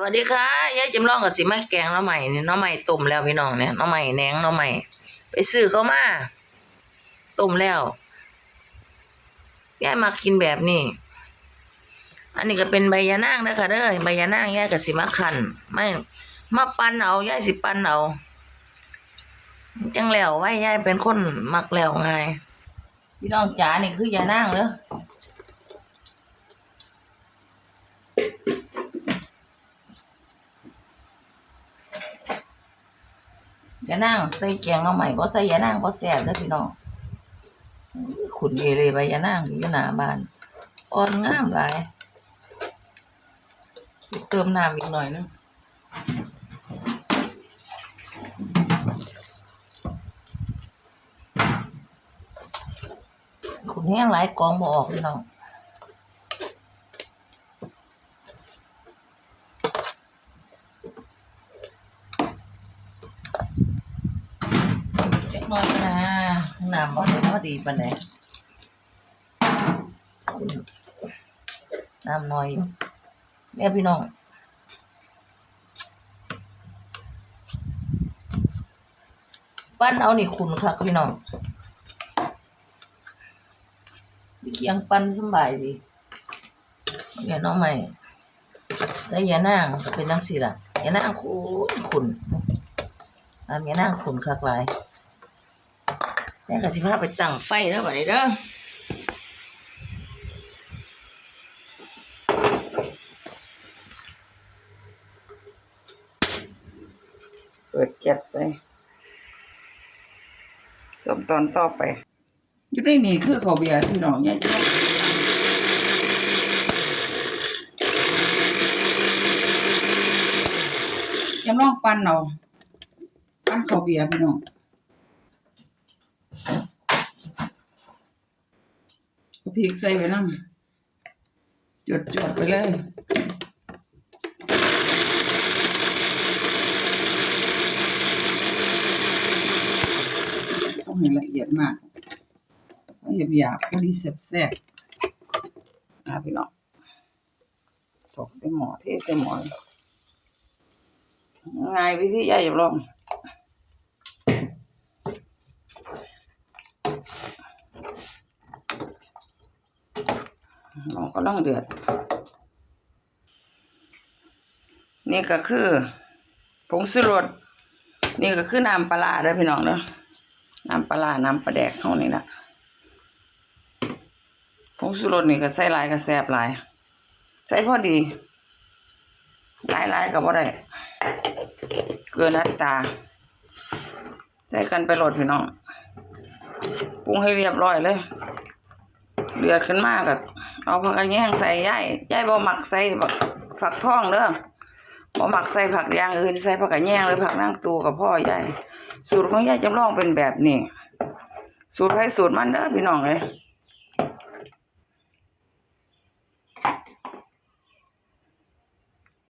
สวัสดีค่ะยายจำลองกับสิมาแกงน้อใหม่เนี่หน้อใหม่ต้มแล้วพี่น้องเนี่ยน้อใหม่แหนงน้อใหม่ไปซื้อเขามาต้มแล้วยายมากินแบบนี้ อันนี้ก็เป็นใบยะนางนะคะเด้อใบยะนางยายกับสิมาขันไม่มาปั้นเอายายสิปั้นเอาจังแล้วไว้ยายเป็นคนมักแล้วไงพี่น้องจ๋านี่คือยานางเด้อ ยานางใส่แกงเอาใหม่บ่ใส่ยานางบ่แซ่บเด้อพี่น้องขุนเอเลยใบยานางอยู่หน้าบ้านอ่อนงามหลายเติมน้ำอีกหน่อยนึงขุนแห้งหลายกองบ่ออกพี่น้อง เล็กน้อยนะน้ำบ่ได้พอดีปานใดน้ำน้อยอยู่เนี่ยพี่น้องปั้นเอานี่ขุนคักพี่น้องเคียงปั้นสบายดีอย่าน้องใหม่ใส่ยานางเป็นนังสีล่ะยานางขุนขุนอันยานางขุนคักหลาย แม่กสิพาไปตั้งไฟแล้วบัดนี้เด้อเปิดแก๊สใส่จบตอนต่อไปอยู่ในนี่คือข้าเบียร์พี่น้องยายจะจำลองปั้นเอาปั้นข้าเบียร์พี่น้อง เอาพริกใส่ไว้น้ำจดจดๆไปเลยต้องให้ละเอียดมากเอาหยาบหยาบๆพอดีแซ่บๆอะพี่น้องตอกใส่หมอเทใส่หมอง่ายวิธียายอย่าลอง ลองก็ลองเดือด นี่ก็คือผงสุรสนี่ก็คือน้ำปลาร้าเด้อพี่น้องเด้อน้ำปลาน้ำปลาแดกเท่านี้ละผงชูรสนี่ก็ใส่ลายก็แซ่บลาย ใส่พอดีหลายหลายก็บ่ได้ เกินอัตา ใส่กันไปโหลดพี่น้อง ปรุงให้เรียบร้อยเลย เดือดขึ้นมากก็เอาผักกระแยงใส่ย่ายย่ายบะหมักใส่ผักฝักทองเด้อบะหมักใส่ผักอย่างอื่นใส่ผักกระแยงหรือผักนั่งตัวกับพ่อยายสูตรของยายจำลองเป็นแบบนี้ สูตรไผสูตรมันเด้อพี่น้องเลย